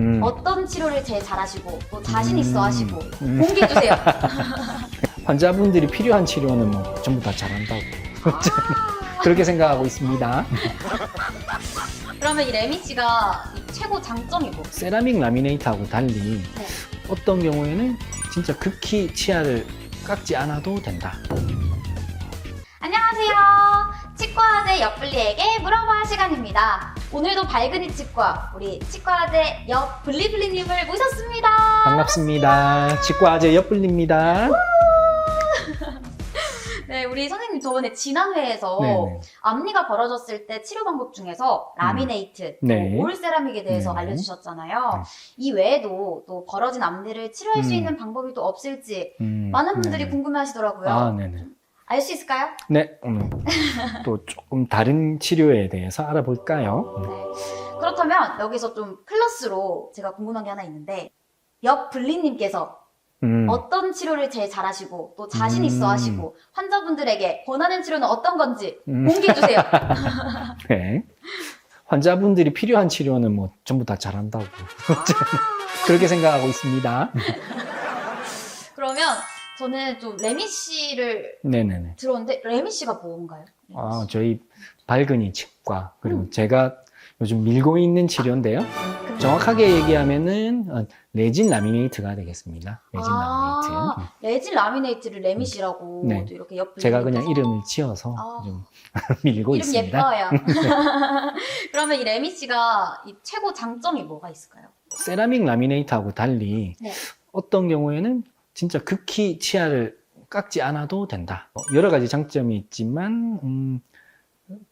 음. 어떤 치료를 제일 잘하시고 또 자신 있어 음. 하시고 음. 공개해 주세요. 환자분들이 필요한 치료는 뭐 전부 다 잘한다고 그렇게 생각하고 있습니다. 그러면 이 레미 씨가 이 최고 장점이 뭐? 세라믹 라미네이트하고 달리 네. 어떤 경우에는 진짜 극히 치아를 깎지 않아도 된다. 안녕하세요. 치과의대 옆블리에게 물어봐 시간입니다. 오늘도 밝은이 치과 우리 치과의대 옆 블리블리님을 모셨습니다. 반갑습니다. 치과아재 옆불립니다. 네, 우리 선생님 저번에 지난 회에서 네네. 앞니가 벌어졌을 때 치료 방법 중에서 라미네이트, 또 네. 올 세라믹에 대해서 네. 알려주셨잖아요. 네. 이 외에도 또 벌어진 앞니를 치료할 수 음. 있는 방법이 또 없을지 음, 많은 분들이 네네. 궁금해하시더라고요. 아, 네네. 알 수 있을까요? 네, 오늘 또 조금 다른 치료에 대해서 알아볼까요? 네. 그렇다면 여기서 좀 플러스로 제가 궁금한 게 하나 있는데 옆 블리님께서 음, 어떤 치료를 제일 잘하시고 또 자신 있어 음. 하시고 환자분들에게 권하는 치료는 어떤 건지 음, 공개해 주세요. 네. 환자분들이 필요한 치료는 뭐 전부 다 잘한다고 그렇게 생각하고 있습니다. 그러면 저는 좀 레미 씨를 네네네. 들었는데 레미 씨가 뭔가요? 아, 저희 밝은이 치과 그리고 음. 제가 요즘 밀고 있는 치료인데요. 근데- 정확하게 얘기하면은 어, 레진 라미네이트가 되겠습니다. 레진 아, 라미네이트. 레진 라미네이트를 레미 씨라고 네. 또 이렇게 옆 제가 그냥 이름을 지어서 아. 좀 밀고 이름 있습니다. 예뻐요. 그러면 이 레미 씨가 이 최고 장점이 뭐가 있을까요? 세라믹 라미네이트하고 달리 네. 어떤 경우에는 진짜 극히 치아를 깎지 않아도 된다. 어, 여러 가지 장점이 있지만 음,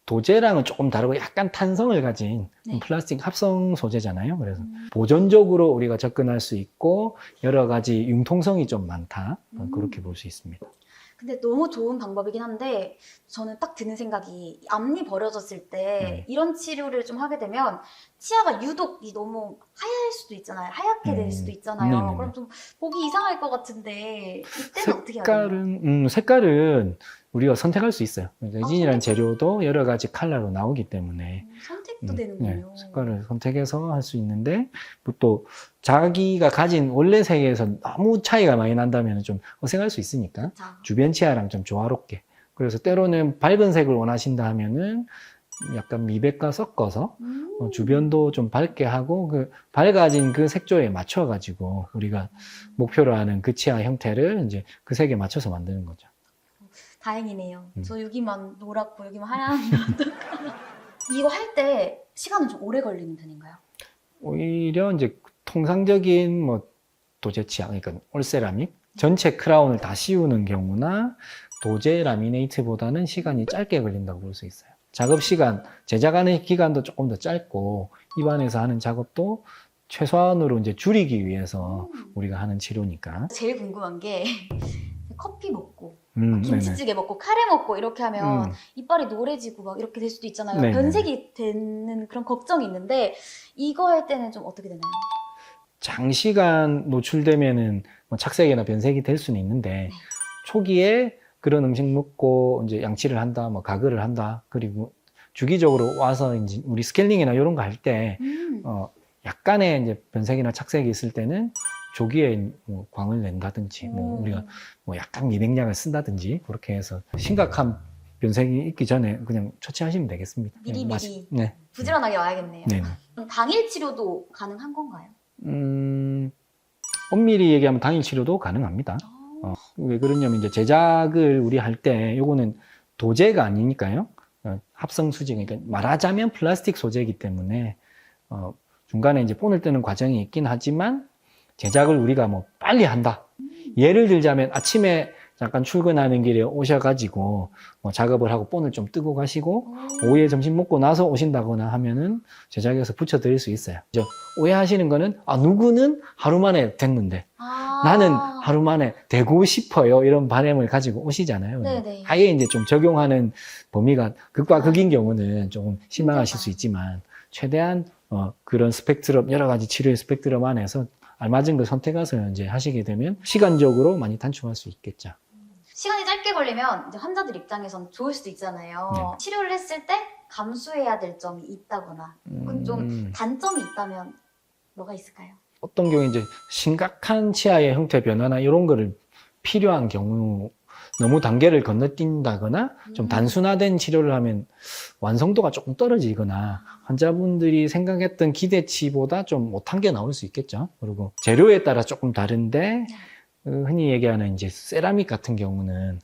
도제랑은 조금 다르고 약간 탄성을 가진 네. 플라스틱 합성 소재잖아요. 그래서 음. 보존적으로 우리가 접근할 수 있고 여러 가지 융통성이 좀 많다. 어, 음. 그렇게 볼 수 있습니다. 근데 너무 좋은 방법이긴 한데 저는 딱 드는 생각이 앞니 벌어졌을 때 음. 이런 치료를 좀 하게 되면 치아가 유독 이 너무 하얄 수도 있잖아요. 하얗게 될 음. 수도 있잖아요. 네네네. 그럼 좀 보기 이상할 것 같은데 이때는 어떻게 해야? 색깔은 음, 색깔은 우리가 선택할 수 있어요. 레진이라는 아, 선택? 재료도 여러 가지 컬러로 나오기 때문에 음, 선택 도 음, 되는군요. 네, 색깔을 선택해서 할 수 있는데 뭐또 자기가 가진 원래 색에서 너무 차이가 많이 난다면 좀 어색할 수 있으니까 자, 주변 치아랑 좀 조화롭게 그래서 때로는 밝은 색을 원하신다 하면은 약간 미백과 섞어서 음. 어, 주변도 좀 밝게 하고 그 밝아진 그 색조에 맞춰 가지고 우리가 목표로 하는 그 치아 형태를 이제 그 색에 맞춰서 만드는 거죠. 다행이네요. 음. 저 여기만 노랗고 여기만 하얀 이거 할 때 시간은 좀 오래 걸리는 편인가요? 오히려 이제 통상적인 뭐 도제 치아 그러니까 올세라믹 전체 크라운을 다 씌우는 경우나 도제 라미네이트보다는 시간이 짧게 걸린다고 볼 수 있어요. 작업 시간, 제작하는 기간도 조금 더 짧고 입안에서 하는 작업도 최소한으로 이제 줄이기 위해서 음. 우리가 하는 치료니까. 제일 궁금한 게 커피 먹고 음. 김치찌개 먹고 카레 먹고 이렇게 하면 음, 이빨이 노래지고 막 이렇게 될 수도 있잖아요. 네네. 변색이 되는 그런 걱정이 있는데 이거 할 때는 좀 어떻게 되나요? 장시간 노출되면은 뭐 착색이나 변색이 될 수는 있는데 네. 초기에 그런 음식 먹고 이제 양치를 한다, 뭐 가글을 한다, 그리고 주기적으로 와서 이제 우리 스케일링이나 이런 거 할때 음. 어, 약간의 이제 변색이나 착색이 있을 때는 조기에 뭐 광을 낸다든지, 뭐 오. 우리가 뭐 약간 미백약을 쓴다든지 그렇게 해서 심각한 변색이 있기 전에 그냥 처치하시면 되겠습니다. 미리 그냥 미리. 네, 부지런하게 와야겠네요. 네. 그럼 당일 치료도 가능한 건가요? 음, 엄밀히 얘기하면 당일 치료도 가능합니다. 아, 어, 왜 그러냐면 이제 제작을 우리 할 때 요거는 도제가 아니니까요. 어, 합성 수지 그러니까 말하자면 플라스틱 소재이기 때문에 어, 중간에 이제 본을 뜨는 과정이 있긴 하지만 제작을 우리가 뭐 빨리 한다. 예를 들자면 아침에 잠깐 출근하는 길에 오셔가지고 뭐 작업을 하고 본을 좀 뜨고 가시고 오후에 점심 먹고 나서 오신다거나 하면은 제작해서 붙여드릴 수 있어요. 이제 오해하시는 거는 아 누구는 하루 만에 됐는데 아. 나는 하루 만에 되고 싶어요 이런 바람을 가지고 오시잖아요. 네네. 아예 이제 좀 적용하는 범위가 극과 극인 경우는 조금 실망하실. 수 있지만 최대한 어, 그런 스펙트럼 여러 가지 치료의 스펙트럼 안에서 알맞은 걸 선택해서 이제 하시게 되면 시간적으로 많이 단축할 수 있겠죠. 시간이 짧게 걸리면 이제 환자들 입장에선 좋을 수도 있잖아요. 네. 치료를 했을 때 감수해야 될 점이 있다거나 혹은 좀 음, 단점이 있다면 뭐가 있을까요? 어떤 경우에 이제 심각한 치아의 형태 변화나 이런 거를 필요한 경우 너무 단계를 건너뛴다거나 좀 음. 단순화된 치료를 하면 완성도가 조금 떨어지거나 환자분들이 생각했던 기대치보다 좀 못한 게 나올 수 있겠죠. 그리고 재료에 따라 조금 다른데 그 흔히 얘기하는 이제 세라믹 같은 경우는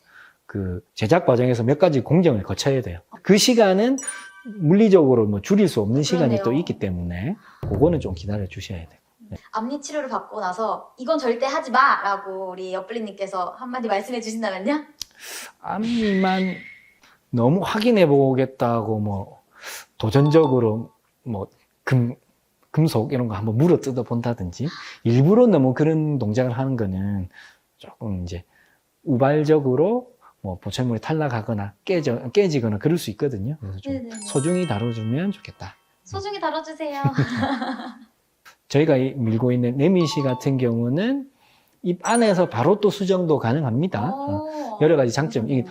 그 제작 과정에서 몇 가지 공정을 거쳐야 돼요. 그 시간은 물리적으로 뭐 줄일 수 없는 시간이 또 그러네요. 있기 때문에 그거는 좀 기다려 주셔야 돼요. 앞니 치료를 받고 나서 이건 절대 하지 마라고 우리 옆블리님께서 한마디 말씀해 주신다면요? 앞니만 너무 확인해 보겠다고 뭐 도전적으로 뭐 금, 금속 이런 거 한번 물어 뜯어 본다든지 일부러 너무 그런 동작을 하는 거는 조금 이제 우발적으로 뭐 보철물이 탈락하거나 깨져, 깨지거나 그럴 수 있거든요. 그래서 좀 네네네. 소중히 다뤄주면 좋겠다. 소중히 다뤄주세요. 저희가 이- 밀고 있는 네미시 같은 경우는 입 안에서 바로 또 수정도 가능합니다. 어, 오. 여러 가지 장점. 이게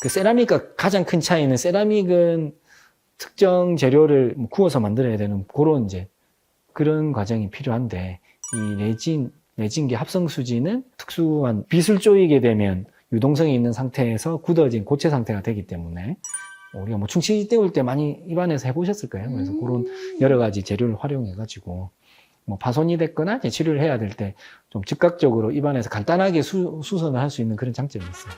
그 세라믹과 가장 큰 차이는 세라믹은 특정 재료를 뭐 구워서 만들어야 되는 그런 이제 그런 과정이 필요한데 이 레진 레진계 합성 수지는 특수한 빗을 쪼이게 되면 유동성이 있는 상태에서 굳어진 고체 상태가 되기 때문에 우리가 뭐 충치 때울 때 많이 입안에서 해보셨을 거예요. 그래서 음. 그런 여러 가지 재료를 활용해 가지고 뭐 파손이 됐거나 이제 치료를 해야 될 때 좀 즉각적으로 입안에서 간단하게 수, 수선을 할 수 있는 그런 장점이 있어요.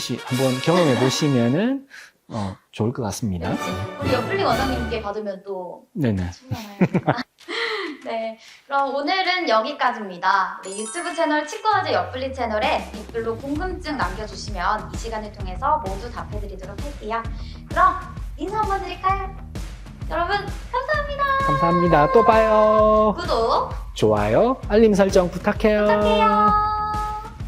씨 한번 경험해 보시면은 어, 좋을 것 같습니다. 우리 옆블리 원장님께 받으면 또 네네. 충분해요. 네, 그럼 오늘은 여기까지입니다. 우리 유튜브 채널 치과화제 옆블리 채널에 댓글로 궁금증 남겨주시면 이 시간을 통해서 모두 답해드리도록 할게요. 그럼 인사 한번 드릴까요? 여러분 감사합니다. 감사합니다. 또 봐요. 구독 좋아요, 알림 설정 부탁해요. 부탁해요.